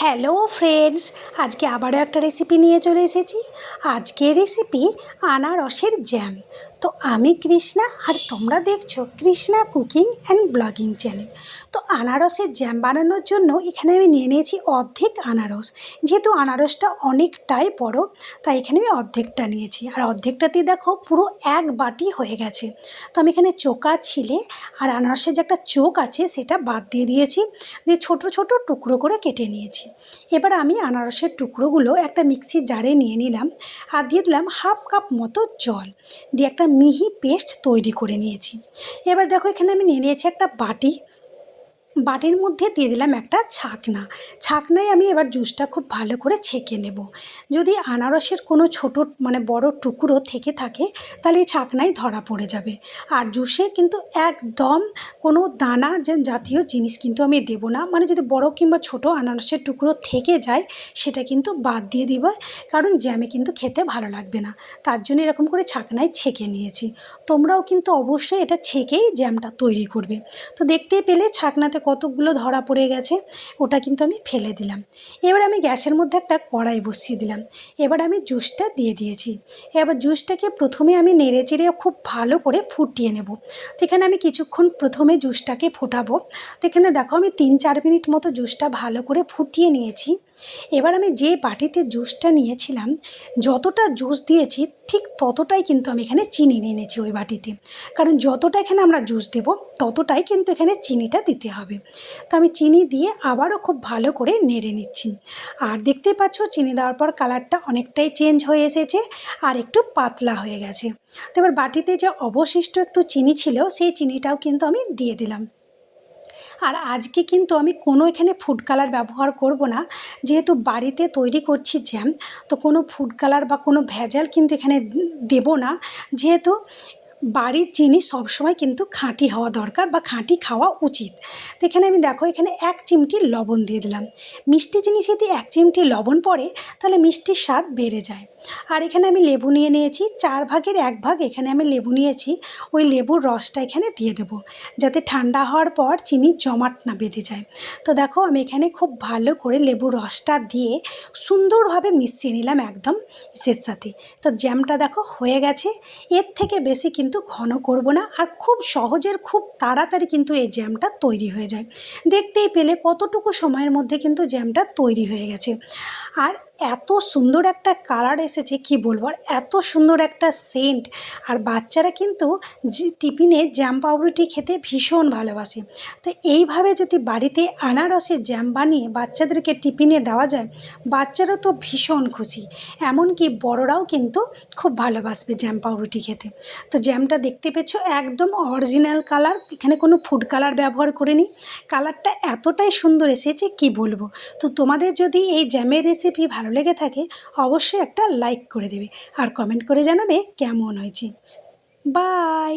Hello friends আজকে আবারও একটা রেসিপি নিয়ে চলে এসেছি। আজকের রেসিপি আনারসের জ্যাম তো আমি কৃষ্ণা, আর তোমরা দেখছ Krishna cooking and blogging channel তো আনারসের জ্যাম বানানোর জন্য এখানে আমি নিয়ে নিয়েছি অর্ধেক আনারস। যেহেতু আনারসটা অনেকটাই বড়, তাই এখানে আমি অর্ধেকটা নিয়েছি। আর অর্ধেকটাতেই দেখো পুরো এক বাটি হয়ে গেছে। তো আমি এখানে চোকা ছিলে, আর আনারসের যে একটা চোখ আছে সেটা বাদ দিয়ে দিয়েছি। দিয়ে ছোট ছোট টুকরো করে কেটে নিয়েছি। এবার আমি আনারসের টুকরোগুলো একটা মিক্সির জারে নিয়ে নিলাম আর দিয়ে দিলাম হাফ কাপ মতো জল। দিয়ে একটা মিহি পেস্ট তৈরি করে নিয়েছি। এবার দেখো এখানে আমি নিয়ে নিয়েছি একটা বাটি। বাটির মধ্যে দিয়ে দিলাম একটা ছাকনা। ছাকনায় আমি এবার জুসটা খুব ভালো করে ছেঁকে নেব। যদি আনারসের কোনো ছোট মানে বড় টুকরো থেকে থাকে, তাহলে এই ছাকনায় ধরা পড়ে যাবে। আর জুসে কিন্তু একদম কোনো দানা জাতীয় জিনিস কিন্তু আমি দেব না। মানে যদি বড় কিংবা ছোট আনারসের টুকরো থেকে যায়, সেটা কিন্তু বাদ দিয়ে দিব, কারণ জ্যামে কিন্তু খেতে ভালো লাগবে না। তার জন্য এরকম করে ছাকনায় ছেঁকে নিয়েছি। তোমরাও কিন্তু অবশ্যই এটা ছেঁকেই জ্যামটা তৈরি করবে। তো দেখতেই পেলে ছাকনাতে কতগুলো ধরা পড়ে গেছে, ওটা কিন্তু আমি ফেলে দিলাম। এবার আমি গ্যাসের মধ্যে একটা কড়াই বসিয়ে দিলাম। এবার আমি জুসটা দিয়ে দিয়েছি। এবার জুসটাকে প্রথমে আমি নেড়ে চেড়ে খুব ভালো করে ফুটিয়ে নেব। তো এখানে আমি কিছুক্ষণ প্রথমে জুসটাকে ফোটাবো। তো এখানে দেখো আমি তিন চার মিনিট মতো জুসটা ভালো করে ফুটিয়ে নিয়েছি। এবার আমি যে বাটিতে জুসটা নিয়েছিলাম, যতটা জুস দিয়েছি, ঠিক ততটাই কিন্তু আমি এখানে চিনি নিয়ে নিয়েছি ওই বাটিতে। কারণ যতটা এখানে আমরা জুস দেব, ততটাই কিন্তু এখানে চিনিটা দিতে হবে। তো আমি চিনি দিয়ে আবারও খুব ভালো করে নেড়ে নিচ্ছি। আর দেখতে পাচ্ছ, চিনি দেওয়ার পর কালারটা অনেকটাই চেঞ্জ হয়ে এসেছে আর একটু পাতলা হয়ে গেছে। তো এবার বাটিতে যে অবশিষ্ট একটু চিনি ছিল, সেই চিনিটাও কিন্তু আমি দিয়ে দিলাম। আর আজকে কিন্তু আমি কোনো এখানে ফুড কালার ব্যবহার করব না। যেহেতু বাড়িতে তৈরি করছি জ্যাম তো কোনো ফুড কালার বা কোনো ভেজাল কিন্তু এখানে দেব না। যেহেতু বাড়ির জিনিস সবসময় কিন্তু খাঁটি হওয়া দরকার বা খাঁটি খাওয়া উচিত। তো এখানে আমি দেখো, এখানে এক চিমটি লবণ দিয়ে দিলাম। মিষ্টি জিনিসে যদি এক চিমটি লবণ পড়ে, তাহলে মিষ্টির স্বাদ বেড়ে যায়। আর এখানে আমি লেবু নিয়ে নিয়েছি। চার ভাগের এক ভাগ এখানে আমি লেবু নিয়েছি। ওই লেবুর রসটা এখানে দিয়ে দেবো। যাতে ঠান্ডা হওয়ার পর চিনি জমাট না বেঁধে যায়। তো দেখো, আমি এখানে খুব ভালো করে লেবুর রসটা দিয়ে সুন্দরভাবে মিশিয়ে নিলাম একদম শেষ সাথে। তো জ্যামটা দেখো হয়ে গেছে। এর থেকে বেশি কিন্তু ঘন করব না আর খুব সহজের, খুব তাড়াতাড়ি কিন্তু এই জ্যামটা তৈরি হয়ে যায়। দেখতেই পেলে কতটুকু সময়ের মধ্যে কিন্তু জ্যামটা তৈরি হয়ে গেছে। আর এত সুন্দর একটা কালার এসেছে, কি বলব? আর এত সুন্দর একটা সেন্ট আর বাচ্চারা কিন্তু টিফিনে জ্যাম পাউরুটি খেতে ভীষণ ভালোবাসে। তো এইভাবে যদি বাড়িতে আনারসের জ্যাম বানিয়ে বাচ্চাদেরকে টিফিনে দেওয়া যায়, বাচ্চারা তো ভীষণ খুশি। এমনকি বড়রাও কিন্তু খুব ভালোবাসবে জ্যাম পাউরুটি খেতে। তো জ্যামটা দেখতে পেছো একদম অরিজিনাল কালার এখানে কোনো ফুড কালার ব্যবহার করিনি। কালারটা এতটাই সুন্দর এসেছে, কি বলব? তো তোমাদের যদি এই জ্যামের রেসিপি ভালো লেগে থাকে, অবশ্যই একটা লাইক করে দেবে। আর কমেন্ট করে জানাবে কেমন হয়েছে। বাই